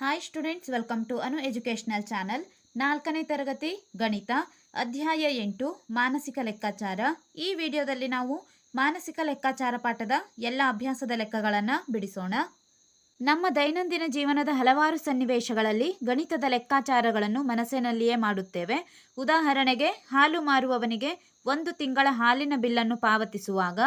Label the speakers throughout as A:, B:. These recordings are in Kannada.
A: Hi students welcome to Anu educational channel ನಾಲ್ಕನೇ ತರಗತಿ ಗಣಿತ, ಅಧ್ಯಾಯ ಎಂಟು, ಮಾನಸಿಕ ಲೆಕ್ಕಾಚಾರ. ಈ ವಿಡಿಯೋದಲ್ಲಿ ನಾವು ಮಾನಸಿಕ ಲೆಕ್ಕಾಚಾರ ಪಾಠದ ಎಲ್ಲ ಅಭ್ಯಾಸದ ಲೆಕ್ಕಗಳನ್ನು ಬಿಡಿಸೋಣ. ನಮ್ಮ ದೈನಂದಿನ ಜೀವನದ ಹಲವಾರು ಸನ್ನಿವೇಶಗಳಲ್ಲಿ ಗಣಿತದ ಲೆಕ್ಕಾಚಾರಗಳನ್ನು ಮನಸ್ಸಿನಲ್ಲಿಯೇ ಮಾಡುತ್ತೇವೆ. ಉದಾಹರಣೆಗೆ, ಹಾಲು ಮಾರುವವನಿಗೆ ಒಂದು ತಿಂಗಳ ಹಾಲಿನ ಬಿಲ್ಲನ್ನು ಪಾವತಿಸುವಾಗ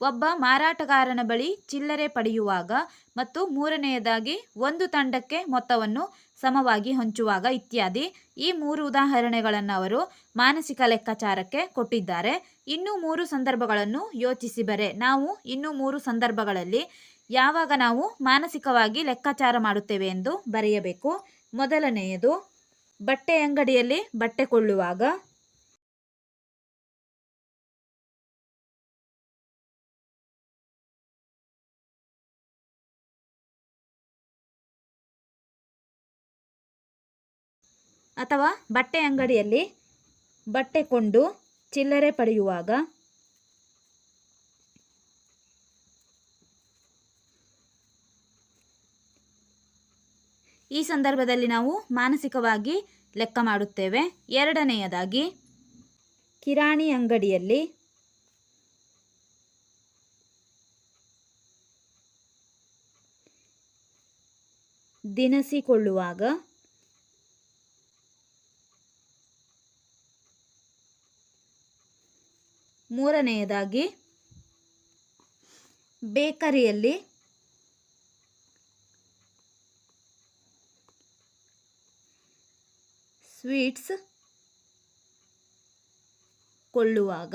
A: ಒಬ್ಬ ಮಾರಾಟಗಾರನ ಬಳಿ ಚಿಲ್ಲರೆ ಪಡೆಯುವಾಗ ಮತ್ತು ಮೂರನೆಯದಾಗಿ ಒಂದು ತಂಡಕ್ಕೆ ಮೊತ್ತವನ್ನು ಸಮವಾಗಿ ಹಂಚುವಾಗ ಇತ್ಯಾದಿ ಈ ಮೂರು ಉದಾಹರಣೆಗಳನ್ನು ಅವರು ಮಾನಸಿಕ ಲೆಕ್ಕಾಚಾರಕ್ಕೆ ಕೊಟ್ಟಿದ್ದಾರೆ. ಇನ್ನೂ ಮೂರು ಸಂದರ್ಭಗಳನ್ನು ಯೋಚಿಸಿ ಬರೆ. ನಾವು ಇನ್ನೂ ಮೂರು ಸಂದರ್ಭಗಳಲ್ಲಿ ಯಾವಾಗ ನಾವು ಮಾನಸಿಕವಾಗಿ ಲೆಕ್ಕಾಚಾರ ಮಾಡುತ್ತೇವೆ ಎಂದು ಬರೆಯಬೇಕು. ಮೊದಲನೆಯದು ಬಟ್ಟೆ ಅಂಗಡಿಯಲ್ಲಿ ಬಟ್ಟೆ ಕೊಳ್ಳುವಾಗ ಅಥವಾ ಬಟ್ಟೆ ಅಂಗಡಿಯಲ್ಲಿ ಬಟ್ಟೆ ಕೊಂಡು ಚಿಲ್ಲರೆ ಪಡೆಯುವಾಗ ಈ ಸಂದರ್ಭದಲ್ಲಿ ನಾವು ಮಾನಸಿಕವಾಗಿ ಲೆಕ್ಕ ಮಾಡುತ್ತೇವೆ. ಎರಡನೆಯದಾಗಿ, ಕಿರಾಣಿ ಅಂಗಡಿಯಲ್ಲಿ ದಿನಸಿ ಮೂರನೆಯದಾಗಿ ಬೇಕರಿಯಲ್ಲಿ ಸ್ವೀಟ್ಸ್ ಕೊಳ್ಳುವಾಗ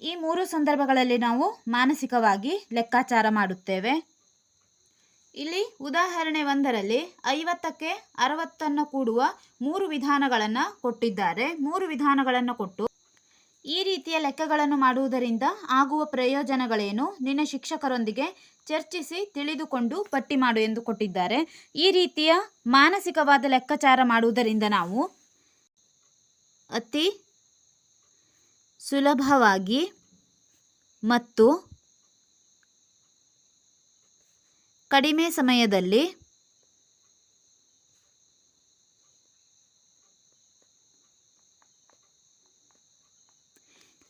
A: ಈ ಮೂರು ಸಂದರ್ಭಗಳಲ್ಲಿ ನಾವು ಮಾನಸಿಕವಾಗಿ ಲೆಕ್ಕಾಚಾರ ಮಾಡುತ್ತೇವೆ. ಇಲ್ಲಿ ಉದಾಹರಣೆ ಒಂದರಲ್ಲಿ ಐವತ್ತಕ್ಕೆ ಅರವತ್ತನ್ನು ಕೂಡುವ ಮೂರು ವಿಧಾನಗಳನ್ನು ಕೊಟ್ಟಿದ್ದಾರೆ. ಮೂರು ವಿಧಾನಗಳನ್ನು ಕೊಟ್ಟು ಈ ರೀತಿಯ ಲೆಕ್ಕಗಳನ್ನು ಮಾಡುವುದರಿಂದ ಆಗುವ ಪ್ರಯೋಜನಗಳೇನು? ನಿನ್ನ ಶಿಕ್ಷಕರೊಂದಿಗೆ ಚರ್ಚಿಸಿ ತಿಳಿದುಕೊಂಡು ಪಟ್ಟಿ ಮಾಡು ಎಂದು ಕೊಟ್ಟಿದ್ದಾರೆ. ಈ ರೀತಿಯ ಮಾನಸಿಕವಾದ ಲೆಕ್ಕಾಚಾರ ಮಾಡುವುದರಿಂದ ನಾವು ಅತಿ ಸುಲಭವಾಗಿ ಮತ್ತು ಕಡಿಮೆ ಸಮಯದಲ್ಲಿ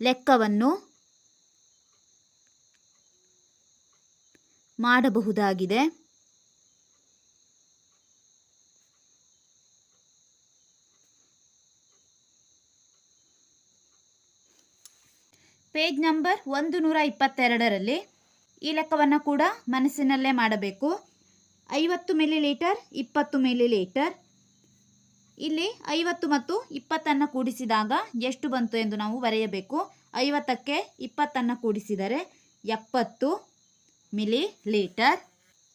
A: ಲೆಕ್ಕವನ್ನು ಮಾಡಬಹುದಾಗಿದೆ. ಪೇಜ್ ನಂಬರ್ ಒಂದು ನೂರ ಇಪ್ಪತ್ತೆರಡರಲ್ಲಿ ಈ ಲೆಕ್ಕವನ್ನು ಕೂಡ ಮನಸ್ಸಿನಲ್ಲೇ ಮಾಡಬೇಕು. ಐವತ್ತು ಮಿಲಿ ಲೀಟರ್ ಇಪ್ಪತ್ತು ಮಿಲಿ ಲೀಟರ್ ಇಲ್ಲಿ ಐವತ್ತು ಮತ್ತು ಇಪ್ಪತ್ತನ್ನು ಕೂಡಿಸಿದಾಗ ಎಷ್ಟು ಬಂತು ಎಂದು ನಾವು ಬರೆಯಬೇಕು. ಐವತ್ತಕ್ಕೆ ಇಪ್ಪತ್ತನ್ನು ಕೂಡಿಸಿದರೆ ಎಪ್ಪತ್ತು ಮಿಲಿ ಲೀಟರ್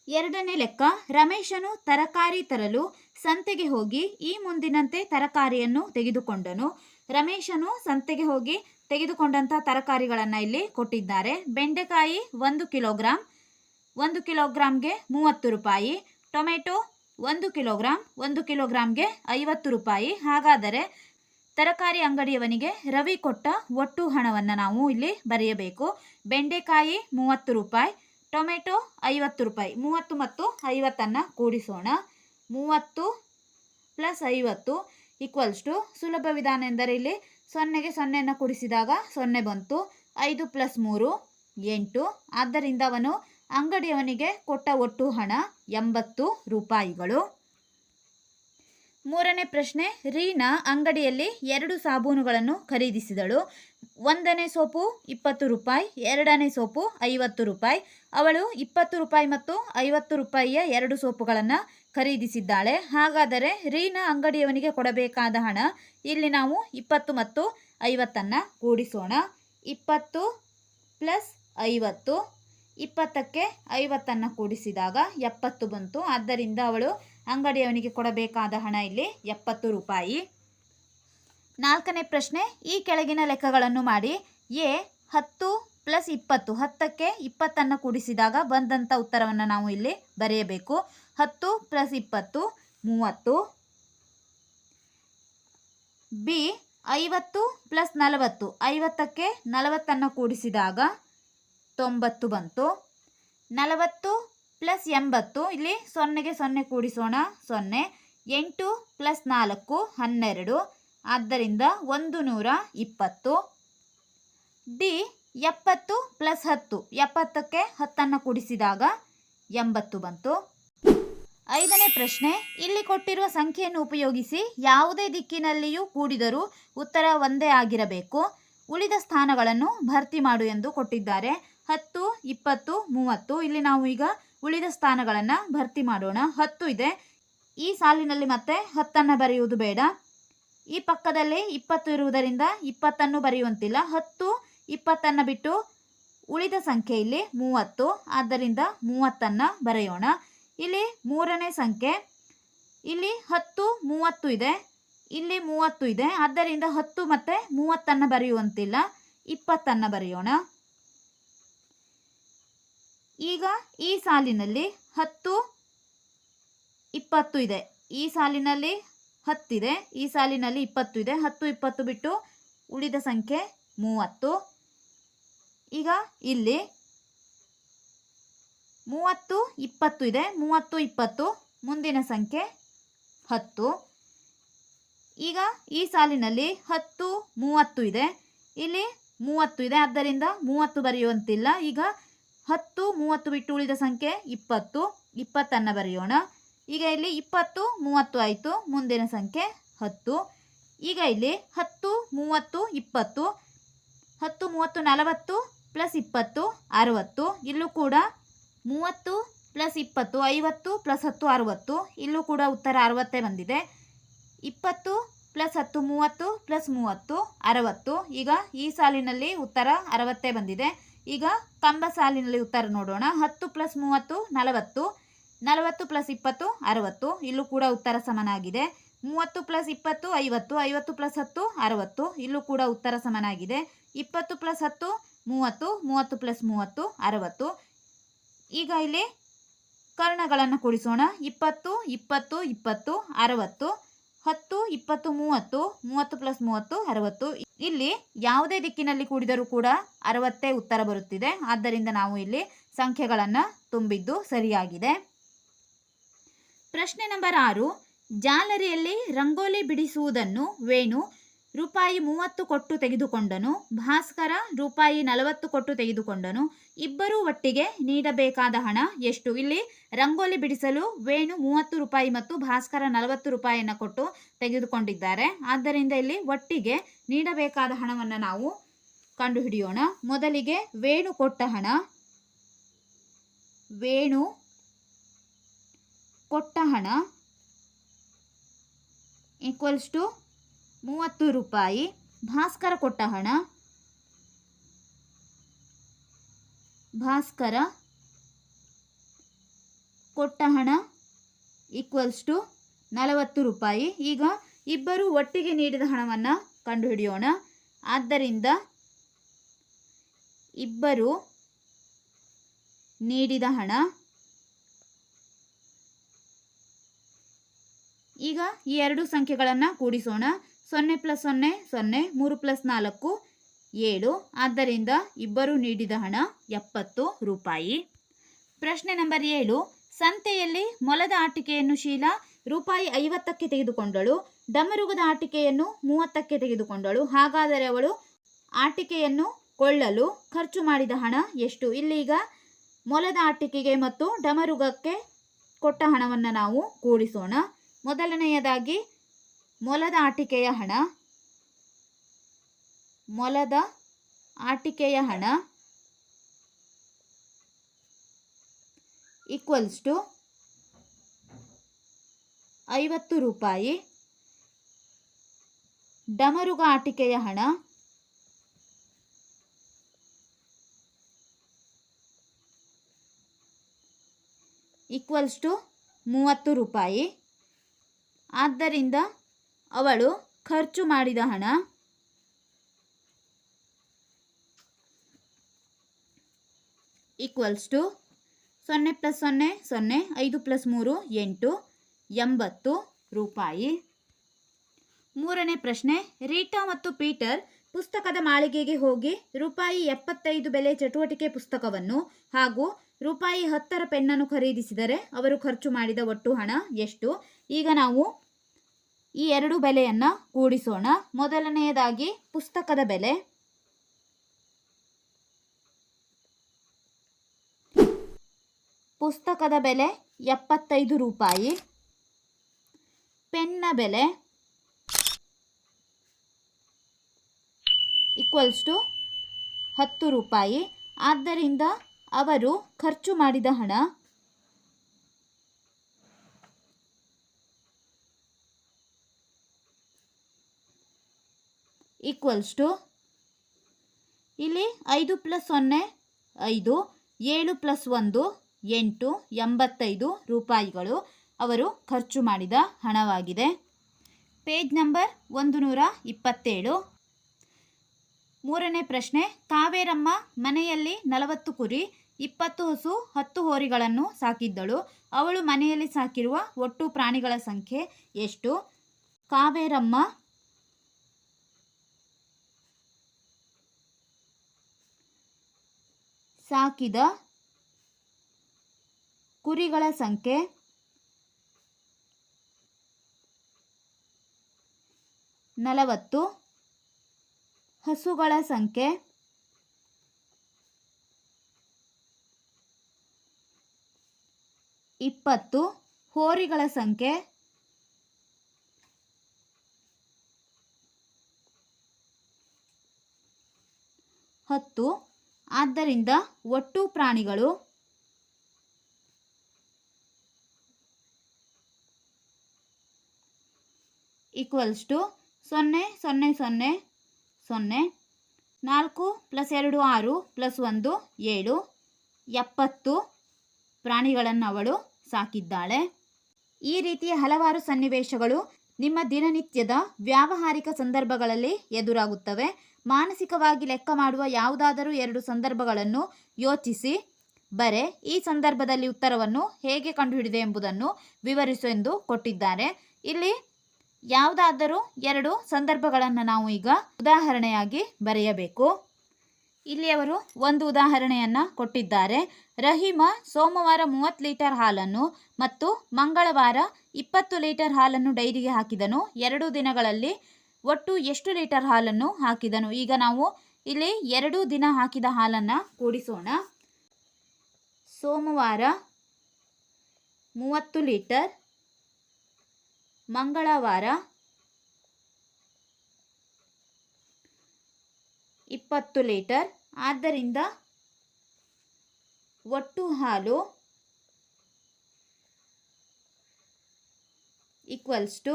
A: ಎರಡನೇ ಲೆಕ್ಕ, ರಮೇಶನು ತರಕಾರಿ ತರಲು ಸಂತೆಗೆ ಹೋಗಿ ಈ ಮುಂದಿನಂತೆ ತರಕಾರಿಯನ್ನು ತೆಗೆದುಕೊಂಡನು. ರಮೇಶನು ಸಂತೆಗೆ ಹೋಗಿ ತೆಗೆದುಕೊಂಡಂಥ ತರಕಾರಿಗಳನ್ನು ಇಲ್ಲಿ ಕೊಟ್ಟಿದ್ದಾರೆ. ಬೆಂಡೆಕಾಯಿ ಒಂದು ಕಿಲೋಗ್ರಾಮ್ ಒಂದು ಕಿಲೋಗ್ರಾಮ್ಗೆ ಮೂವತ್ತು ರೂಪಾಯಿ, ಟೊಮೆಟೊ ಒಂದು ಕಿಲೋಗ್ರಾಮ್ ಒಂದು ಕಿಲೋಗ್ರಾಮ್ಗೆ ಐವತ್ತು ರೂಪಾಯಿ. ಹಾಗಾದರೆ ತರಕಾರಿ ಅಂಗಡಿಯವನಿಗೆ ರವಿ ಕೊಟ್ಟ ಒಟ್ಟು ಹಣವನ್ನು ನಾವು ಇಲ್ಲಿ ಬರೆಯಬೇಕು. ಬೆಂಡೆಕಾಯಿ ಮೂವತ್ತು ರೂಪಾಯಿ, ಟೊಮೆಟೊ ಐವತ್ತು ರೂಪಾಯಿ. ಮೂವತ್ತು ಮತ್ತು ಐವತ್ತನ್ನು ಕೂಡಿಸೋಣ. ಮೂವತ್ತು ಪ್ಲಸ್ ಐವತ್ತು ಈಕ್ವಲ್ಸ್ ಟು ಸುಲಭ ವಿಧಾನ ಎಂದರೆ ಇಲ್ಲಿ ಸೊನ್ನೆಗೆ ಸೊನ್ನೆಯನ್ನು ಕೂಡಿಸಿದಾಗ ಸೊನ್ನೆ ಬಂತು. ಐದು ಪ್ಲಸ್ ಮೂರು, ಎಂಟು. ಆದ್ದರಿಂದ ಅವನು ಅಂಗಡಿಯವನಿಗೆ ಕೊಟ್ಟ ಒಟ್ಟು ಹಣ ಎಂಬತ್ತು ರೂಪಾಯಿಗಳು. ಮೂರನೇ ಪ್ರಶ್ನೆ, ರೀನಾ ಅಂಗಡಿಯಲ್ಲಿ ಎರಡು ಸಾಬೂನುಗಳನ್ನು ಖರೀದಿಸಿದಳು. ಒಂದನೇ ಸೋಪು ಇಪ್ಪತ್ತು ರೂಪಾಯಿ, ಎರಡನೇ ಸೋಪು ಐವತ್ತು ರೂಪಾಯಿ. ಅವಳು ಇಪ್ಪತ್ತು ರೂಪಾಯಿ ಮತ್ತು ಐವತ್ತು ರೂಪಾಯಿಯ ಎರಡು ಸೋಪುಗಳನ್ನು ಖರೀದಿಸಿದ್ದಾಳೆ. ಹಾಗಾದರೆ ರೀನಾ ಅಂಗಡಿಯವನಿಗೆ ಕೊಡಬೇಕಾದ ಹಣ, ಇಲ್ಲಿ ನಾವು ಇಪ್ಪತ್ತು ಮತ್ತು ಐವತ್ತನ್ನು ಕೂಡಿಸೋಣ. ಇಪ್ಪತ್ತು ಪ್ಲಸ್ ಐವತ್ತು, ಇಪ್ಪತ್ತಕ್ಕೆ ಐವತ್ತನ್ನು ಕೂಡಿಸಿದಾಗ ಎಪ್ಪತ್ತು ಬಂತು. ಆದ್ದರಿಂದ ಅವಳು ಅಂಗಡಿಯವನಿಗೆ ಕೊಡಬೇಕಾದ ಹಣ ಇಲ್ಲಿ ಎಪ್ಪತ್ತು ರೂಪಾಯಿ. ನಾಲ್ಕನೇ ಪ್ರಶ್ನೆ, ಈ ಕೆಳಗಿನ ಲೆಕ್ಕಗಳನ್ನು ಮಾಡಿ. ಎ, ಹತ್ತು ಪ್ಲಸ್ ಇಪ್ಪತ್ತು, ಹತ್ತಕ್ಕೆ ಇಪ್ಪತ್ತನ್ನು ಕೂಡಿಸಿದಾಗ ಬಂದಂಥ ಉತ್ತರವನ್ನು ನಾವು ಇಲ್ಲಿ ಬರೆಯಬೇಕು. ಹತ್ತು ಪ್ಲಸ್ ಇಪ್ಪತ್ತು, ಮೂವತ್ತು. ಬಿ, ಐವತ್ತು ಪ್ಲಸ್ ನಲವತ್ತು, ಐವತ್ತಕ್ಕೆ ನಲವತ್ತನ್ನು ಕೂಡಿಸಿದಾಗ ತೊಂಬತ್ತು ಬಂತು. ನಲವತ್ತು ಪ್ಲಸ್ ಎಂಬತ್ತು, ಇಲ್ಲಿ ಸೊನ್ನೆಗೆ ಸೊನ್ನೆ ಕೂಡಿಸೋಣ. ಸೊನ್ನೆ, ಎಂಟು ಪ್ಲಸ್ ನಾಲ್ಕು, ಹನ್ನೆರಡು. ಆದ್ದರಿಂದ ಒಂದು ನೂರ ಇಪ್ಪತ್ತು. ಡಿ, ಎಪ್ಪತ್ತು ಪ್ಲಸ್ ಹತ್ತು. ಎಪ್ಪತ್ತಕ್ಕೆ ಹತ್ತನ್ನು ಕೂಡಿಸಿದಾಗ ಎಂಬತ್ತು ಬಂತು. ಐದನೇ ಪ್ರಶ್ನೆ, ಇಲ್ಲಿ ಕೊಟ್ಟಿರುವ ಸಂಖ್ಯೆಯನ್ನು ಉಪಯೋಗಿಸಿ ಯಾವುದೇ ದಿಕ್ಕಿನಲ್ಲಿಯೂ ಕೂಡಿದರೂ ಉತ್ತರ ಒಂದೇ ಆಗಿರಬೇಕು. ಉಳಿದ ಸ್ಥಾನಗಳನ್ನು ಭರ್ತಿ ಮಾಡು ಎಂದು ಕೊಟ್ಟಿದ್ದಾರೆ. ಹತ್ತು, ಇಪ್ಪತ್ತು, ಮೂವತ್ತು. ಇಲ್ಲಿ ನಾವು ಈಗ ಉಳಿದ ಸ್ಥಾನಗಳನ್ನು ಭರ್ತಿ ಮಾಡೋಣ. ಹತ್ತು ಇದೆ. ಈ ಸಾಲಿನಲ್ಲಿ ಮತ್ತೆ ಹತ್ತನ್ನು ಬರೆಯುವುದು ಬೇಡ. ಈ ಪಕ್ಕದಲ್ಲಿ ಇಪ್ಪತ್ತು ಇರುವುದರಿಂದ ಇಪ್ಪತ್ತನ್ನು ಬರೆಯುವಂತಿಲ್ಲ. ಹತ್ತು, ಇಪ್ಪತ್ತನ್ನು ಬಿಟ್ಟು ಉಳಿದ ಸಂಖ್ಯೆ ಇಲ್ಲಿ ಮೂವತ್ತು. ಆದ್ದರಿಂದ ಮೂವತ್ತನ್ನು ಬರೆಯೋಣ. ಇಲ್ಲಿ ಮೂರನೇ ಸಂಖ್ಯೆ. ಇಲ್ಲಿ ಹತ್ತು, ಮೂವತ್ತು ಇದೆ. ಇಲ್ಲಿ ಮೂವತ್ತು ಇದೆ. ಆದ್ದರಿಂದ ಹತ್ತು ಮತ್ತು ಮೂವತ್ತನ್ನು ಬರೆಯುವಂತಿಲ್ಲ. ಇಪ್ಪತ್ತನ್ನು ಬರೆಯೋಣ. ಈಗ ಈ ಸಾಲಿನಲ್ಲಿ ಹತ್ತು ಇಪ್ಪತ್ತು ಇದೆ. ಈ ಸಾಲಿನಲ್ಲಿ ಹತ್ತಿದೆ ಈ ಸಾಲಿನಲ್ಲಿ ಇಪ್ಪತ್ತು ಇದೆ. ಹತ್ತು ಇಪ್ಪತ್ತು ಬಿಟ್ಟು ಉಳಿದ ಸಂಖ್ಯೆ ಮೂವತ್ತು. ಈಗ ಇಲ್ಲಿ ಮೂವತ್ತು ಇಪ್ಪತ್ತು ಇದೆ. ಮೂವತ್ತು ಇಪ್ಪತ್ತು, ಮುಂದಿನ ಸಂಖ್ಯೆ ಹತ್ತು. ಈಗ ಈ ಸಾಲಿನಲ್ಲಿ ಹತ್ತು, ಮೂವತ್ತು ಇದೆ. ಇಲ್ಲಿ ಮೂವತ್ತು ಇದೆ. ಆದ್ದರಿಂದ ಮೂವತ್ತು ಬರೆಯುವಂತಿಲ್ಲ. ಈಗ ಹತ್ತು, ಮೂವತ್ತು ಬಿಟ್ಟು ಉಳಿದ ಸಂಖ್ಯೆ ಇಪ್ಪತ್ತು. ಇಪ್ಪತ್ತನ್ನು ಬರೆಯೋಣ. ಈಗ ಇಲ್ಲಿ ಇಪ್ಪತ್ತು, ಮೂವತ್ತು ಆಯಿತು. ಮುಂದಿನ ಸಂಖ್ಯೆ ಹತ್ತು. ಈಗ ಇಲ್ಲಿ ಹತ್ತು, ಮೂವತ್ತು, ಇಪ್ಪತ್ತು. ಹತ್ತು, ಮೂವತ್ತು, ನಲವತ್ತು ಪ್ಲಸ್ ಇಪ್ಪತ್ತು, ಅರುವತ್ತು. ಇಲ್ಲೂ ಕೂಡ ಮೂವತ್ತು ಪ್ಲಸ್ ಇಪ್ಪತ್ತು, ಐವತ್ತು ಪ್ಲಸ್ ಹತ್ತು, ಅರುವತ್ತು. ಇಲ್ಲೂ ಕೂಡ ಉತ್ತರ ಅರವತ್ತೇ ಬಂದಿದೆ. ಇಪ್ಪತ್ತು ಪ್ಲಸ್ ಹತ್ತು, ಮೂವತ್ತು ಪ್ಲಸ್ ಮೂವತ್ತು, ಅರವತ್ತು. ಈಗ ಈ ಸಾಲಿನಲ್ಲಿ ಉತ್ತರ ಅರವತ್ತೇ ಬಂದಿದೆ. ಈಗ ಕಂಬ ಸಾಲಿನಲ್ಲಿ ಉತ್ತರ ನೋಡೋಣ. ಹತ್ತು ಪ್ಲಸ್ ಮೂವತ್ತು, ನಲವತ್ತು. ನಲವತ್ತು ಪ್ಲಸ್ ಇಪ್ಪತ್ತು, ಅರವತ್ತು. ಇಲ್ಲೂ ಕೂಡ ಉತ್ತರ ಸಮನಾಗಿದೆ. ಮೂವತ್ತು ಪ್ಲಸ್ ಇಪ್ಪತ್ತು, ಐವತ್ತು. ಐವತ್ತು ಪ್ಲಸ್ ಹತ್ತು, ಅರವತ್ತು. ಇಲ್ಲೂ ಕೂಡ ಉತ್ತರ ಸಮನಾಗಿದೆ. ಇಪ್ಪತ್ತು ಪ್ಲಸ್ ಹತ್ತು, ಮೂವತ್ತು. ಮೂವತ್ತು ಪ್ಲಸ್ ಮೂವತ್ತು, ಅರವತ್ತು. ಈಗ ಇಲ್ಲಿ ಕರ್ಣಗಳನ್ನು ಕೂಡಿಸೋಣ. ಇಪ್ಪತ್ತು ಇಪ್ಪತ್ತು ಇಪ್ಪತ್ತು, ಅರವತ್ತು. ಹತ್ತು, ಇಪ್ಪತ್ತು, ಮೂವತ್ತು. ಮೂವತ್ತು ಪ್ಲಸ್ ಮೂವತ್ತು, ಅರವತ್ತು. ಇಲ್ಲಿ ಯಾವುದೇ ದಿಕ್ಕಿನಲ್ಲಿ ಕೂಡಿದರೂ ಕೂಡ ಅರವತ್ತೇ ಉತ್ತರ ಬರುತ್ತಿದೆ. ಆದ್ದರಿಂದ ನಾವು ಇಲ್ಲಿ ಸಂಖ್ಯೆಗಳನ್ನು ತುಂಬಿದ್ದು ಸರಿಯಾಗಿದೆ. ಪ್ರಶ್ನೆ ನಂಬರ್ ಆರು, ಜಾಲರಿಯಲ್ಲಿ ರಂಗೋಲಿ ಬಿಡಿಸುವುದನ್ನು ವೇಣು ರೂಪಾಯಿ ಮೂವತ್ತು ಕೊಟ್ಟು ತೆಗೆದುಕೊಂಡನು. ಭಾಸ್ಕರ ರೂಪಾಯಿ ನಲವತ್ತು ಕೊಟ್ಟು ತೆಗೆದುಕೊಂಡನು. ಇಬ್ಬರೂ ಒಟ್ಟಿಗೆ ನೀಡಬೇಕಾದ ಹಣ ಎಷ್ಟು? ಇಲ್ಲಿ ರಂಗೋಲಿ ಬಿಡಿಸಲು ವೇಣು ಮೂವತ್ತು ರೂಪಾಯಿ ಮತ್ತು ಭಾಸ್ಕರ ನಲವತ್ತು ರೂಪಾಯಿಯನ್ನು ಕೊಟ್ಟು ತೆಗೆದುಕೊಂಡಿದ್ದಾರೆ. ಆದ್ದರಿಂದ ಇಲ್ಲಿ ಒಟ್ಟಿಗೆ ನೀಡಬೇಕಾದ ಹಣವನ್ನು ನಾವು ಕಂಡುಹಿಡಿಯೋಣ. ಮೊದಲಿಗೆ ವೇಣು ಕೊಟ್ಟ ಹಣ. ವೇಣು ಕೊಟ್ಟ ಹಣ. ಈಕ್ವಲ್ಸ್ ಟು ಮೂವತ್ತು ರೂಪಾಯಿ. ಭಾಸ್ಕರ ಕೊಟ್ಟ ಹಣ. ಭಾಸ್ಕರ ಕೊಟ್ಟ ಹಣ ಈಕ್ವಲ್ಸ್ ಟು ನಲವತ್ತು ರೂಪಾಯಿ. ಈಗ ಇಬ್ಬರು ಒಟ್ಟಿಗೆ ನೀಡಿದ ಹಣವನ್ನು ಕಂಡುಹಿಡಿಯೋಣ. ಆದ್ದರಿಂದ ಇಬ್ಬರು ನೀಡಿದ ಹಣ. ಈಗ ಈ ಎರಡು ಸಂಖ್ಯೆಗಳನ್ನು ಕೂಡಿಸೋಣ. ಸೊನ್ನೆ ಪ್ಲಸ್ ಸೊನ್ನೆ ಸೊನ್ನೆ, ಮೂರು ಪ್ಲಸ್ ನಾಲ್ಕು, ಏಳು. ಆದ್ದರಿಂದ ಇಬ್ಬರು ನೀಡಿದ ಹಣ ಎಪ್ಪತ್ತು ರೂಪಾಯಿ. ಪ್ರಶ್ನೆ ನಂಬರ್ ಏಳು. ಸಂತೆಯಲ್ಲಿ ಮೊಲದ ಆಟಿಕೆಯನ್ನು ಶೀಲಾ ರೂಪಾಯಿ ಐವತ್ತಕ್ಕೆ ತೆಗೆದುಕೊಂಡಳು. ಡಮರುಗದ ಆಟಿಕೆಯನ್ನು ಮೂವತ್ತಕ್ಕೆ ತೆಗೆದುಕೊಂಡಳು. ಹಾಗಾದರೆ ಅವಳು ಆಟಿಕೆಯನ್ನು ಕೊಳ್ಳಲು ಖರ್ಚು ಮಾಡಿದ ಹಣ ಎಷ್ಟು? ಇಲ್ಲೀಗ ಮೊಲದ ಆಟಿಕೆಗೆ ಮತ್ತು ಡಮರುಗಕ್ಕೆ ಕೊಟ್ಟ ಹಣವನ್ನು ನಾವು ಕೂಡಿಸೋಣ. ಮೊದಲನೆಯದಾಗಿ ಮೊಲದ ಆಟಿಕೆಯ ಹಣ. ಮೊಲದ ಆಟಿಕೆಯ ಹಣ. ಈಕ್ವಲ್ಸ್ ಟು ಐವತ್ತು ರೂಪಾಯಿ. ಡಮರುಗ ಆಟಿಕೆಯ ಹಣ. ಈಕ್ವಲ್ಸ್ ಟು ಮೂವತ್ತು ರೂಪಾಯಿ. ಆದ್ದರಿಂದ ಅವಳು ಖರ್ಚು ಮಾಡಿದ ಹಣ. ಈಕ್ವಲ್ಸ್ ಟು ಸೊನ್ನೆ ಪ್ಲಸ್ ಸೊನ್ನೆ ಸೊನ್ನೆ ಐದು ಪ್ಲಸ್ ಮೂರು ಎಂಟು ಎಂಬತ್ತು ರೂಪಾಯಿ. ಮೂರನೇ ಪ್ರಶ್ನೆ, ರೀಟಾ ಮತ್ತು ಪೀಟರ್ ಪುಸ್ತಕದ ಮಾಳಿಗೆಗೆ ಹೋಗಿ ರೂಪಾಯಿ ಎಪ್ಪತ್ತೈದು ಬೆಲೆ ಚಟುವಟಿಕೆ ಪುಸ್ತಕವನ್ನು ಹಾಗೂ ರೂಪಾಯಿ ಹತ್ತರ ಪೆನ್ನನ್ನು ಖರೀದಿಸಿದರೆ ಅವರು ಖರ್ಚು ಮಾಡಿದ ಒಟ್ಟು ಹಣ ಎಷ್ಟು? ಈಗ ನಾವು ಈ ಎರಡು ಬೆಲೆಯನ್ನು ಕೂಡಿಸೋಣ. ಮೊದಲನೆಯದಾಗಿ ಪುಸ್ತಕದ ಬೆಲೆ. ಪುಸ್ತಕದ ಬೆಲೆ ಎಪ್ಪತ್ತೈದು ರೂಪಾಯಿ. ಪೆನ್ನ ಬೆಲೆ ಈಕ್ವಲ್ಸ್ ಟು ಹತ್ತು ರೂಪಾಯಿ. ಆದ್ದರಿಂದ ಅವರು ಖರ್ಚು ಮಾಡಿದ ಹಣ ಈಕ್ವಲ್ಸ್ ಟು ಇಲ್ಲಿ ಐದು ಪ್ಲಸ್ ಸೊನ್ನೆ, ಐದು, ಏಳು ಪ್ಲಸ್ ಒಂದು, ಎಂಟು, ಎಂಬತ್ತೈದು ರೂಪಾಯಿಗಳು ಅವರು ಖರ್ಚು ಮಾಡಿದ ಹಣವಾಗಿದೆ. ಪೇಜ್ ನಂಬರ್ ಒಂದು ನೂರ ಇಪ್ಪತ್ತೇಳು ಮೂರನೇ ಪ್ರಶ್ನೆ, ಕಾವೇರಮ್ಮ ಮನೆಯಲ್ಲಿ ನಲವತ್ತು ಕುರಿ, ಇಪ್ಪತ್ತು ಹಸು, ಹತ್ತು ಹೋರಿಗಳನ್ನು ಸಾಕಿದ್ದಳು. ಅವಳು ಮನೆಯಲ್ಲಿ ಸಾಕಿರುವ ಒಟ್ಟು ಪ್ರಾಣಿಗಳ ಸಂಖ್ಯೆ ಎಷ್ಟು? ಕಾವೇರಮ್ಮ ಸಾಕಿದ ಕುರಿಗಳ ಸಂಖ್ಯೆ ನಲವತ್ತು ಹಸುಗಳ ಸಂಖ್ಯೆ ಇಪ್ಪತ್ತು ಹೋರಿಗಳ ಸಂಖ್ಯೆ ಹತ್ತು. ಆದ್ದರಿಂದ ಒಟ್ಟು ಪ್ರಾಣಿಗಳು ಈಕ್ವಲ್ಸ್ ಟು ಸೊನ್ನೆ ಸೊನ್ನೆ ಸೊನ್ನೆ ಸೊನ್ನೆ, ನಾಲ್ಕು ಪ್ಲಸ್ ಎರಡು, ಆರು ಪ್ಲಸ್ ಒಂದು, ಏಳು, ಎಪ್ಪತ್ತು ಪ್ರಾಣಿಗಳನ್ನು ಅವಳು ಸಾಕಿದ್ದಾಳೆ. ಈ ರೀತಿಯ ಹಲವಾರು ಸನ್ನಿವೇಶಗಳು ನಿಮ್ಮ ದಿನನಿತ್ಯದ ವ್ಯಾವಹಾರಿಕ ಸಂದರ್ಭಗಳಲ್ಲಿ ಎದುರಾಗುತ್ತವೆ. ಮಾನಸಿಕವಾಗಿ ಲೆಕ್ಕ ಮಾಡುವ ಯಾವುದಾದರೂ ಎರಡು ಸಂದರ್ಭಗಳನ್ನು ಯೋಚಿಸಿ. ಬರೆ, ಈ ಸಂದರ್ಭದಲ್ಲಿ ಉತ್ತರವನ್ನು ಹೇಗೆ ಕಂಡುಹಿಡಿದೆ ಎಂಬುದನ್ನು ವಿವರಿಸು ಎಂದು ಕೊಟ್ಟಿದ್ದಾರೆ. ಇಲ್ಲಿ ಯಾವುದಾದರೂ ಎರಡು ಸಂದರ್ಭಗಳನ್ನು ನಾವು ಈಗ ಉದಾಹರಣೆಯಾಗಿ ಬರೆಯಬೇಕು. ಇಲ್ಲಿ ಅವರು ಒಂದು ಉದಾಹರಣೆಯನ್ನು ಕೊಟ್ಟಿದ್ದಾರೆ. ರಹೀಮ ಸೋಮವಾರ ಮೂವತ್ತು ಲೀಟರ್ ಹಾಲನ್ನು ಮತ್ತು ಮಂಗಳವಾರ ಇಪ್ಪತ್ತು ಲೀಟರ್ ಹಾಲನ್ನು ಡೈರಿಗೆ ಹಾಕಿದನು. ಎರಡು ದಿನಗಳಲ್ಲಿ ಒಟ್ಟು ಎಷ್ಟು ಲೀಟರ್ ಹಾಲನ್ನು ಹಾಕಿದನು? ಈಗ ನಾವು ಇಲ್ಲಿ ಎರಡು ದಿನ ಹಾಕಿದ ಹಾಲನ್ನು ಕೂಡಿಸೋಣ. ಸೋಮವಾರ ಮೂವತ್ತು ಲೀಟರ್, ಮಂಗಳವಾರ ಇಪ್ಪತ್ತು ಲೀಟರ್. ಆದ್ದರಿಂದ ಒಟ್ಟು ಹಾಲು ಈಕ್ವಲ್ಸ್ ಟು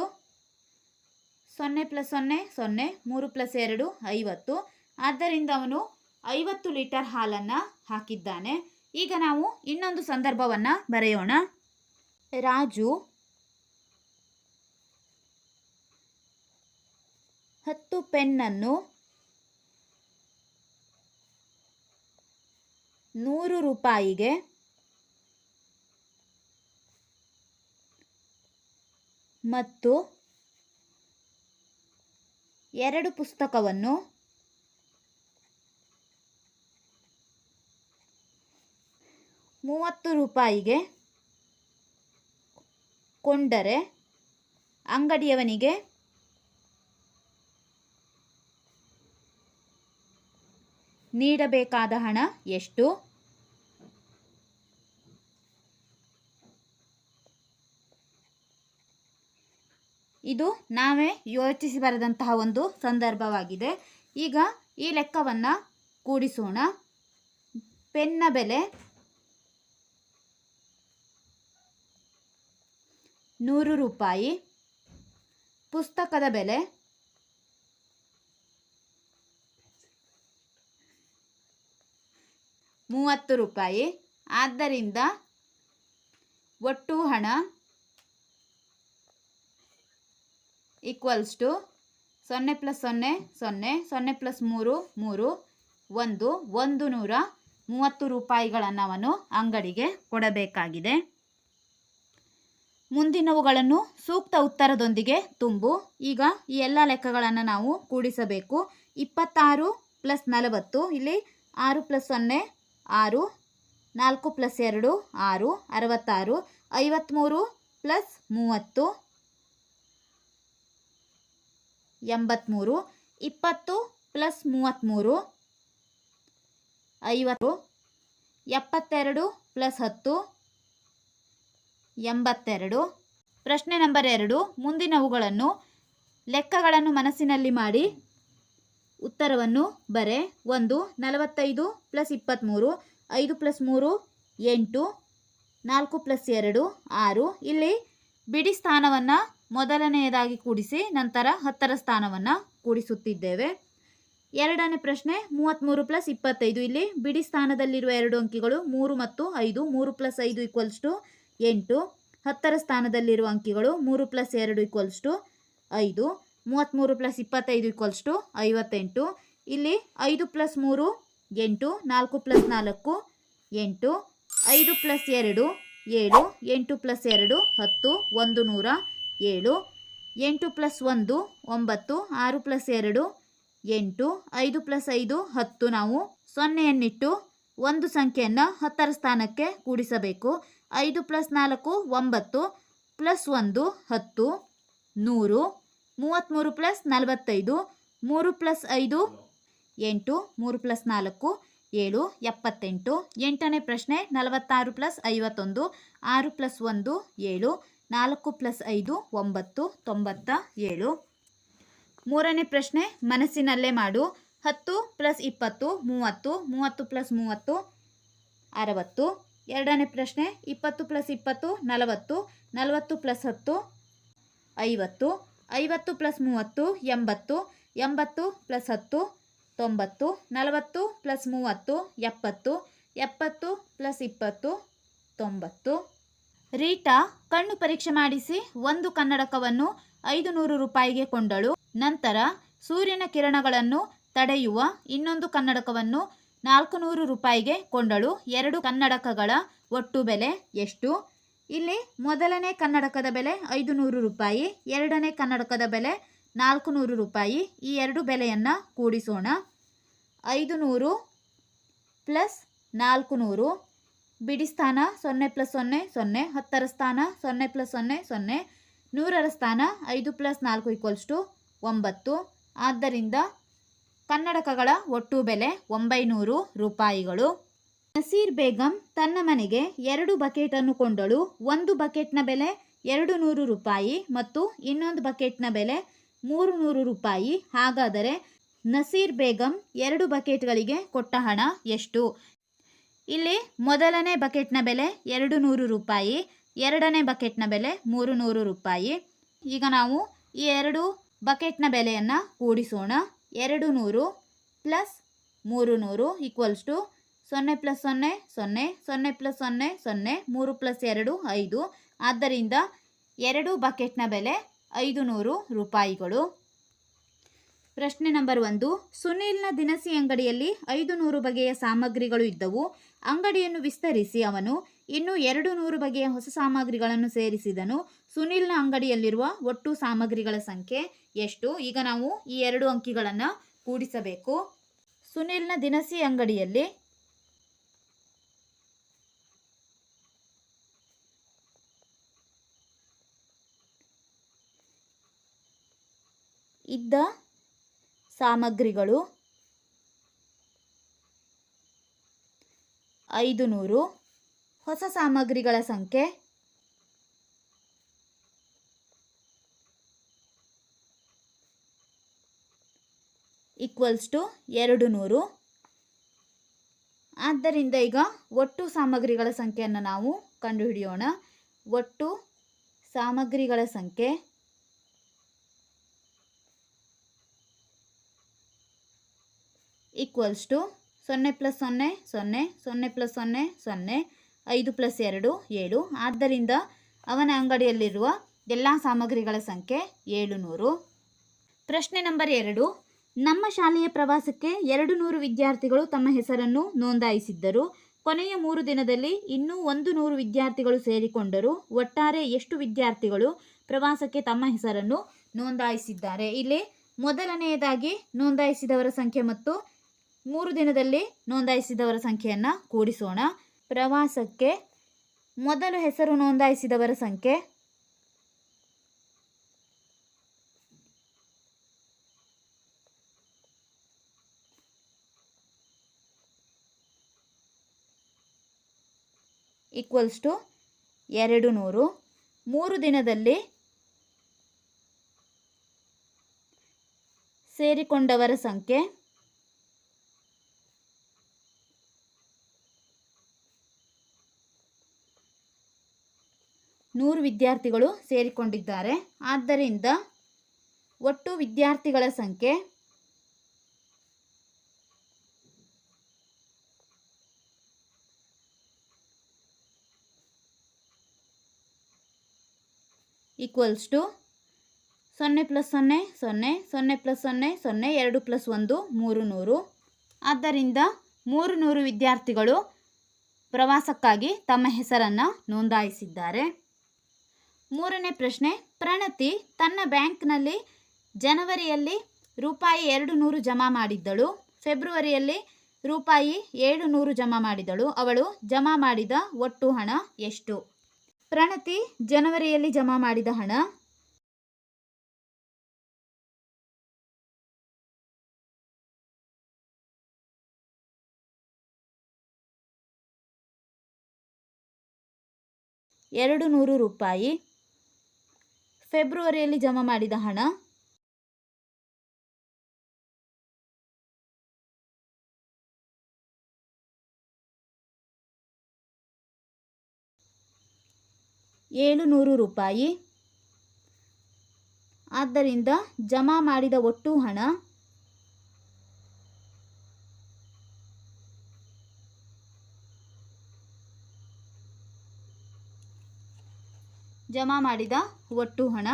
A: ಸೊನ್ನೆ ಪ್ಲಸ್ ಸೊನ್ನೆ ಸೊನ್ನೆ, ಮೂರು ಪ್ಲಸ್ ಎರಡು, ಐವತ್ತು. ಆದ್ದರಿಂದ ಅವನು ಐವತ್ತು ಲೀಟರ್ ಹಾಲನ್ನು ಹಾಕಿದ್ದಾನೆ. ಈಗ ನಾವು ಇನ್ನೊಂದು ಸಂದರ್ಭವನ್ನು ಬರೆಯೋಣ. ರಾಜು ಹತ್ತು ಪೆನ್ನನ್ನು ನೂರು ರೂಪಾಯಿಗೆ ಮತ್ತು ಎರಡು ಪುಸ್ತಕವನ್ನು ಮೂವತ್ತು ರೂಪಾಯಿಗೆ ಕೊಂಡರೆ ಅಂಗಡಿಯವನಿಗೆ ನೀಡಬೇಕಾದ ಹಣ ಎಷ್ಟು? ಇದು ನಾವೇ ಯೋಚಿಸಿ ಬರೆದಂತಹ ಒಂದು ಸಂದರ್ಭವಾಗಿದೆ. ಈಗ ಈ ಲೆಕ್ಕವನ್ನು ಕೂಡಿಸೋಣ. ಪೆನ್ನ ಬೆಲೆ ನೂರು ರೂಪಾಯಿ. ಪುಸ್ತಕದ ಬೆಲೆ ಮೂವತ್ತು ರೂಪಾಯಿ. ಆದ್ದರಿಂದ ಒಟ್ಟು ಹಣ ಈಕ್ವಲ್ಸ್ ಟು ಸೊನ್ನೆ ಪ್ಲಸ್ ಸೊನ್ನೆ ಸೊನ್ನೆ ಸೊನ್ನೆ ಪ್ಲಸ್ ಮೂರು ಮೂರು, ಒಂದು ಒಂದು ನೂರ ಮೂವತ್ತು ರೂಪಾಯಿಗಳನ್ನು ಅವನು ಅಂಗಡಿಗೆ ಕೊಡಬೇಕಾಗಿದೆ. ಮುಂದಿನವುಗಳನ್ನು ಸೂಕ್ತ ಉತ್ತರದೊಂದಿಗೆ ತುಂಬು. ಈಗ ಈ ಎಲ್ಲ ಲೆಕ್ಕಗಳನ್ನು ನಾವು ಕೂಡಿಸಬೇಕು. ಇಪ್ಪತ್ತಾರು ಪ್ಲಸ್ ನಲವತ್ತು, ಇಲ್ಲಿ ಆರು ಪ್ಲಸ್ ಸೊನ್ನೆ, ಆರು, ನಾಲ್ಕು ಪ್ಲಸ್ ಎರಡು, ಆರು, ಅರವತ್ತಾರು ಐವತ್ತ್ಮೂರು ಪ್ಲಸ್ ಮೂವತ್ತು ಎಂಬತ್ತ್ಮೂರು ಇಪ್ಪತ್ತು ಪ್ಲಸ್ ಮೂವತ್ತ್ಮೂರು ಐವತ್ತು, ಎಪ್ಪತ್ತೆರಡು ಪ್ಲಸ್ ಹತ್ತು, ಎಂಬತ್ತೆರಡು. ಪ್ರಶ್ನೆ ನಂಬರ್ ಎರಡು, ಮುಂದಿನವುಗಳನ್ನು ಲೆಕ್ಕಗಳನ್ನು ಮನಸ್ಸಿನಲ್ಲಿ ಮಾಡಿ ಉತ್ತರವನ್ನು ಬರೆ. ಒಂದು, ನಲವತ್ತೈದು ಪ್ಲಸ್ ಇಪ್ಪತ್ತ್ಮೂರು ಐದು ಪ್ಲಸ್ ಮೂರು, ಎಂಟು, ನಾಲ್ಕು ಪ್ಲಸ್ ಎರಡು, ಆರು. ಇಲ್ಲಿ ಬಿಡಿ ಸ್ಥಾನವನ್ನು ಮೊದಲನೆಯದಾಗಿ ಕೂಡಿಸಿ ನಂತರ ಹತ್ತರ ಸ್ಥಾನವನ್ನು ಕೂಡಿಸುತ್ತಿದ್ದೇವೆ. ಎರಡನೇ ಪ್ರಶ್ನೆ ಮೂವತ್ತ್ಮೂರು ಪ್ಲಸ್ ಇಪ್ಪತ್ತೈದು. ಇಲ್ಲಿ ಬಿಡಿ ಸ್ಥಾನದಲ್ಲಿರುವ ಎರಡು ಅಂಕಿಗಳು ಮೂರು ಮತ್ತು ಐದು. ಮೂರು ಪ್ಲಸ್ ಐದು ಈಕ್ವಲ್ಸ್ ಟು ಎಂಟು. ಹತ್ತರ ಸ್ಥಾನದಲ್ಲಿರುವ ಅಂಕಿಗಳು ಮೂರು ಪ್ಲಸ್ ಎರಡು ಈಕ್ವಲ್ಸ್ ಟು ಐದು. ಮೂವತ್ತ್ಮೂರು ಪ್ಲಸ್ ಇಪ್ಪತ್ತೈದು ಈಕ್ವಲ್ಸ್ ಟು ಐವತ್ತೆಂಟು. ಇಲ್ಲಿ ಐದು ಪ್ಲಸ್ ಮೂರು ಎಂಟು. ನಾಲ್ಕು ಪ್ಲಸ್ ನಾಲ್ಕು ಎಂಟು. ಐದು ಪ್ಲಸ್ ಎರಡು ಏಳು. ಎಂಟು ಪ್ಲಸ್ ಎರಡು ಹತ್ತು. ಒಂದು ನೂರ ಏಳು, ಎಂಟು ಪ್ಲಸ್ ಒಂದು, ಒಂಬತ್ತು, ಆರು ಪ್ಲಸ್ ಎರಡು, ಎಂಟು, ಐದು ಪ್ಲಸ್ ಐದು, ಹತ್ತು ನಾವು ಸೊನ್ನೆಯನ್ನಿಟ್ಟು ಒಂದು ಸಂಖ್ಯೆಯನ್ನು ಹತ್ತರ ಸ್ಥಾನಕ್ಕೆ ಕೂಡಿಸಬೇಕು. ಐದು ಪ್ಲಸ್ ನಾಲ್ಕು, ಒಂಬತ್ತು, ಪ್ಲಸ್ ಒಂದು, ಹತ್ತು, ನೂರು, ಮೂವತ್ತ್ಮೂರು ಪ್ಲಸ್ ನಲವತ್ತೈದು, ಮೂರು ಪ್ಲಸ್ ಐದು, ಎಂಟು, ಮೂರು ಪ್ಲಸ್ ನಾಲ್ಕು, ಏಳು, ಎಪ್ಪತ್ತೆಂಟು, ಎಂಟನೇ ಪ್ರಶ್ನೆ ನಲವತ್ತಾರು ಪ್ಲಸ್ ಐವತ್ತೊಂದು, ಆರು ಪ್ಲಸ್ ಒಂದು, ಏಳು ನಾಲ್ಕು ಪ್ಲಸ್ ಐದು, ಒಂಬತ್ತು, ತೊಂಬತ್ತ ಏಳು. ಮೂರನೇ ಪ್ರಶ್ನೆ, ಮನಸ್ಸಿನಲ್ಲೇ ಮಾಡು. ಹತ್ತು ಪ್ಲಸ್ ಇಪ್ಪತ್ತು, ಮೂವತ್ತು ಮೂವತ್ತು ಪ್ಲಸ್ ಮೂವತ್ತು, ಅರವತ್ತು. ಎರಡನೇ ಪ್ರಶ್ನೆ, ಇಪ್ಪತ್ತು ಪ್ಲಸ್ ಇಪ್ಪತ್ತು, ನಲವತ್ತು. ನಲವತ್ತು ಪ್ಲಸ್ ಹತ್ತು, ಐವತ್ತು. ಐವತ್ತು ಪ್ಲಸ್ ಮೂವತ್ತು, ಎಂಬತ್ತು. ಎಂಬತ್ತು ಪ್ಲಸ್ ಹತ್ತು, ತೊಂಬತ್ತು. ನಲವತ್ತು ಪ್ಲಸ್ ಮೂವತ್ತು, ಎಪ್ಪತ್ತು. ಎಪ್ಪತ್ತು ಪ್ಲಸ್ ಇಪ್ಪತ್ತು, ತೊಂಬತ್ತು. ರೀಟಾ ಕಣ್ಣು ಪರೀಕ್ಷೆ ಮಾಡಿಸಿ ಒಂದು ಕನ್ನಡಕವನ್ನು ಐದು ನೂರು ರೂಪಾಯಿಗೆ ಕೊಂಡಳು. ನಂತರ ಸೂರ್ಯನ ಕಿರಣಗಳನ್ನು ತಡೆಯುವ ಇನ್ನೊಂದು ಕನ್ನಡಕವನ್ನು ನಾಲ್ಕು ನೂರು ರೂಪಾಯಿಗೆ ಕೊಂಡಳು. ಎರಡು ಕನ್ನಡಕಗಳ ಒಟ್ಟು ಬೆಲೆ ಎಷ್ಟು? ಇಲ್ಲಿ ಮೊದಲನೇ ಕನ್ನಡಕದ ಬೆಲೆ ಐದು ನೂರು ರೂಪಾಯಿ, ಎರಡನೇ ಕನ್ನಡಕದ ಬೆಲೆ ನಾಲ್ಕು ನೂರು ರೂಪಾಯಿ. ಈ ಎರಡು ಬೆಲೆಯನ್ನು ಕೂಡಿಸೋಣ. ಐದು ನೂರು ಪ್ಲಸ್ ನಾಲ್ಕು ನೂರು ಬಿಡಿ ಸ್ಥಾನ ಸೊನ್ನೆ ಪ್ಲಸ್ ಸೊನ್ನೆ ಸೊನ್ನೆ, ಹತ್ತರ ಸ್ಥಾನ ಸೊನ್ನೆ ಪ್ಲಸ್ ಸೊನ್ನೆ ಸೊನ್ನೆ, ನೂರರ ಸ್ಥಾನ ಐದು ಪ್ಲಸ್ ನಾಲ್ಕು ಈಕ್ವಲ್ಸ್ ಟು ಒಂಬತ್ತು. ಆದ್ದರಿಂದ ಕನ್ನಡಕಗಳ ಒಟ್ಟು ಬೆಲೆ ಒಂಬೈನೂರು ರೂಪಾಯಿಗಳು. ನಸೀರ್ ಬೇಗಂ ತನ್ನ ಮನೆಗೆ ಎರಡು ಬಕೆಟನ್ನು ಕೊಂಡಳು. ಒಂದು ಬಕೆಟ್ನ ಬೆಲೆ ಎರಡು ನೂರು ರೂಪಾಯಿ ಮತ್ತು ಇನ್ನೊಂದು ಬಕೆಟ್ನ ಬೆಲೆ ಮೂರು ನೂರು ರೂಪಾಯಿ. ಹಾಗಾದರೆ ನಸೀರ್ ಬೇಗಂ ಎರಡು ಬಕೆಟ್ಗಳಿಗೆ ಕೊಟ್ಟ ಹಣ ಎಷ್ಟು? ಇಲ್ಲಿ ಮೊದಲನೇ ಬಕೆಟ್ನ ಬೆಲೆ ಎರಡು ನೂರು ರೂಪಾಯಿ, ಎರಡನೇ ಬಕೆಟ್ನ ಬೆಲೆ ಮೂರು ನೂರು ರೂಪಾಯಿ. ಈಗ ನಾವು ಈ ಎರಡು ಬಕೆಟ್ನ ಬೆಲೆಯನ್ನು ಕೂಡಿಸೋಣ. ಎರಡು ನೂರು ಪ್ಲಸ್ ಮೂರು ನೂರು ಈಕ್ವಲ್ಸ್ ಟು ಸೊನ್ನೆ ಪ್ಲಸ್ ಸೊನ್ನೆ ಸೊನ್ನೆ ಸೊನ್ನೆ ಪ್ಲಸ್ ಸೊನ್ನೆ ಸೊನ್ನೆ, ಮೂರು ಪ್ಲಸ್ ಎರಡು, ಐದು. ಆದ್ದರಿಂದ ಎರಡು ಬಕೆಟ್ನ ಬೆಲೆ ಐದು ನೂರು ರೂಪಾಯಿಗಳು. ಪ್ರಶ್ನೆ ನಂಬರ್ ಒಂದು, ಸುನೀಲ್ನ ದಿನಸಿ ಅಂಗಡಿಯಲ್ಲಿ ಐದು ನೂರು ಬಗೆಯ ಸಾಮಗ್ರಿಗಳು ಇದ್ದವು. ಅಂಗಡಿಯನ್ನು ವಿಸ್ತರಿಸಿ ಅವನು ಇನ್ನೂ ಎರಡು ನೂರು ಬಗೆಯ ಹೊಸ ಸಾಮಗ್ರಿಗಳನ್ನು ಸೇರಿಸಿದನು. ಸುನಿಲ್ನ ಅಂಗಡಿಯಲ್ಲಿರುವ ಒಟ್ಟು ಸಾಮಗ್ರಿಗಳ ಸಂಖ್ಯೆ ಎಷ್ಟು? ಈಗ ನಾವು ಈ ಎರಡು ಅಂಕಿಗಳನ್ನು ಕೂಡಿಸಬೇಕು. ಸುನಿಲ್ನ ದಿನಸಿ ಅಂಗಡಿಯಲ್ಲಿ ಇದ್ದ ಸಾಮಗ್ರಿಗಳು ಐದು ನೂರು ಹೊಸ ಸಾಮಗ್ರಿಗಳ ಸಂಖ್ಯೆ. ಈಕ್ವಲ್ಸ್ ಟು ಎರಡು ನೂರು ಆದ್ದರಿಂದ ಈಗ ಒಟ್ಟು ಸಾಮಗ್ರಿಗಳ ಸಂಖ್ಯೆಯನ್ನು ನಾವು ಕಂಡುಹಿಡಿಯೋಣ. ಒಟ್ಟು ಸಾಮಗ್ರಿಗಳ ಸಂಖ್ಯೆ. ಈಕ್ವಲ್ಸ್ ಟು ಸೊನ್ನೆ ಪ್ಲಸ್ ಸೊನ್ನೆ ಸೊನ್ನೆ ಸೊನ್ನೆ ಪ್ಲಸ್ ಸೊನ್ನೆ ಸೊನ್ನೆ, ಐದು ಪ್ಲಸ್ ಎರಡು, ಏಳು. ಆದ್ದರಿಂದ ಅವನ ಅಂಗಡಿಯಲ್ಲಿರುವ ಎಲ್ಲ ಸಾಮಗ್ರಿಗಳ ಸಂಖ್ಯೆ ಏಳು ನೂರು ಪ್ರಶ್ನೆ ನಂಬರ್ ಎರಡು. ನಮ್ಮ ಶಾಲೆಯ ಪ್ರವಾಸಕ್ಕೆ ಎರಡು ನೂರು ವಿದ್ಯಾರ್ಥಿಗಳು ತಮ್ಮ ಹೆಸರನ್ನು ನೋಂದಾಯಿಸಿದ್ದರು. ಕೊನೆಯ ಮೂರು ದಿನದಲ್ಲಿ ಇನ್ನೂ ಒಂದು ನೂರು ವಿದ್ಯಾರ್ಥಿಗಳು ಸೇರಿಕೊಂಡರು. ಒಟ್ಟಾರೆ ಎಷ್ಟು ವಿದ್ಯಾರ್ಥಿಗಳು ಪ್ರವಾಸಕ್ಕೆ ತಮ್ಮ ಹೆಸರನ್ನು ನೋಂದಾಯಿಸಿದ್ದಾರೆ? ಇಲ್ಲಿ ಮೊದಲನೆಯದಾಗಿ ನೋಂದಾಯಿಸಿದವರ ಸಂಖ್ಯೆ ಮತ್ತು ಮೂರು ದಿನದಲ್ಲಿ ನೋಂದಾಯಿಸಿದವರ ಸಂಖ್ಯೆಯನ್ನು ಕೂಡಿಸೋಣ. ಪ್ರವಾಸಕ್ಕೆ ಮೊದಲು ಹೆಸರು ನೋಂದಾಯಿಸಿದವರ ಸಂಖ್ಯೆ. ಈಕ್ವಲ್ಸ್ ಟು ಎರಡು ನೂರು. ಮೂರು ದಿನದಲ್ಲಿ ಸೇರಿಕೊಂಡವರ ಸಂಖ್ಯೆ. ನೂರು ವಿದ್ಯಾರ್ಥಿಗಳು ಸೇರಿಕೊಂಡಿದ್ದಾರೆ. ಆದ್ದರಿಂದ ಒಟ್ಟು ವಿದ್ಯಾರ್ಥಿಗಳ ಸಂಖ್ಯೆ ಈಕ್ವಲ್ಸ್ ಟು ಸೊನ್ನೆ ಪ್ಲಸ್ ಸೊನ್ನೆ ಸೊನ್ನೆ ಸೊನ್ನೆ ಪ್ಲಸ್ ಸೊನ್ನೆ ಸೊನ್ನೆ, ಎರಡು ಪ್ಲಸ್ ಒಂದು, ಮೂರು ನೂರು. ಆದ್ದರಿಂದ ಮೂರು ನೂರು ವಿದ್ಯಾರ್ಥಿಗಳು ಪ್ರವಾಸಕ್ಕಾಗಿ ತಮ್ಮ ಹೆಸರನ್ನು ನೋಂದಾಯಿಸಿದ್ದಾರೆ. ಮೂರನೇ ಪ್ರಶ್ನೆ, ಪ್ರಣತಿ ತನ್ನ ಬ್ಯಾಂಕ್ನಲ್ಲಿ ಜನವರಿಯಲ್ಲಿ ರೂಪಾಯಿ ಎರಡು ನೂರು ಜಮಾ ಮಾಡಿದ್ದಳು, ಫೆಬ್ರವರಿಯಲ್ಲಿ ರೂಪಾಯಿ ಏಳು ನೂರು ಜಮಾ ಮಾಡಿದಳು ಅವಳು ಜಮಾ ಮಾಡಿದ ಒಟ್ಟು ಹಣ ಎಷ್ಟು? ಪ್ರಣತಿ ಜನವರಿಯಲ್ಲಿ ಜಮಾ ಮಾಡಿದ ಹಣ ಎರಡು ನೂರು ರೂಪಾಯಿ. ಫೆಬ್ರವರಿಯಲ್ಲಿ ಜಮಾ ಮಾಡಿದ ಹಣ? ಏಳು ನೂರು ರೂಪಾಯಿ. ಆದ್ದರಿಂದ ಜಮಾ ಮಾಡಿದ ಒಟ್ಟು ಹಣ? ಜಮಾ ಮಾಡಿದ ಒಟ್ಟು ಹಣ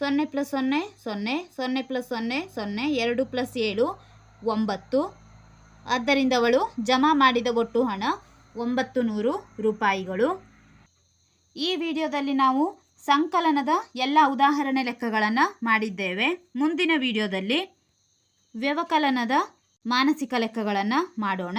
A: ಸೊನ್ನೆ ಪ್ಲಸ್ ಸೊನ್ನೆ ಸೊನ್ನೆ ಸೊನ್ನೆ ಪ್ಲಸ್ ಸೊನ್ನೆ ಸೊನ್ನೆ, ಎರಡು ಪ್ಲಸ್ ಏಳು, ಒಂಬತ್ತು. ಆದ್ದರಿಂದ ಅವಳು ಜಮಾ ಮಾಡಿದ ಒಟ್ಟು ಹಣ ಒಂಬತ್ತು ನೂರು ರೂಪಾಯಿಗಳು. ಈ ವಿಡಿಯೋದಲ್ಲಿ ನಾವು ಸಂಕಲನದ ಎಲ್ಲ ಉದಾಹರಣೆ ಲೆಕ್ಕಗಳನ್ನು ಮಾಡಿದ್ದೇವೆ. ಮುಂದಿನ ವಿಡಿಯೋದಲ್ಲಿ ವ್ಯವಕಲನದ ಮಾನಸಿಕ ಲೆಕ್ಕಗಳನ್ನು ಮಾಡೋಣ.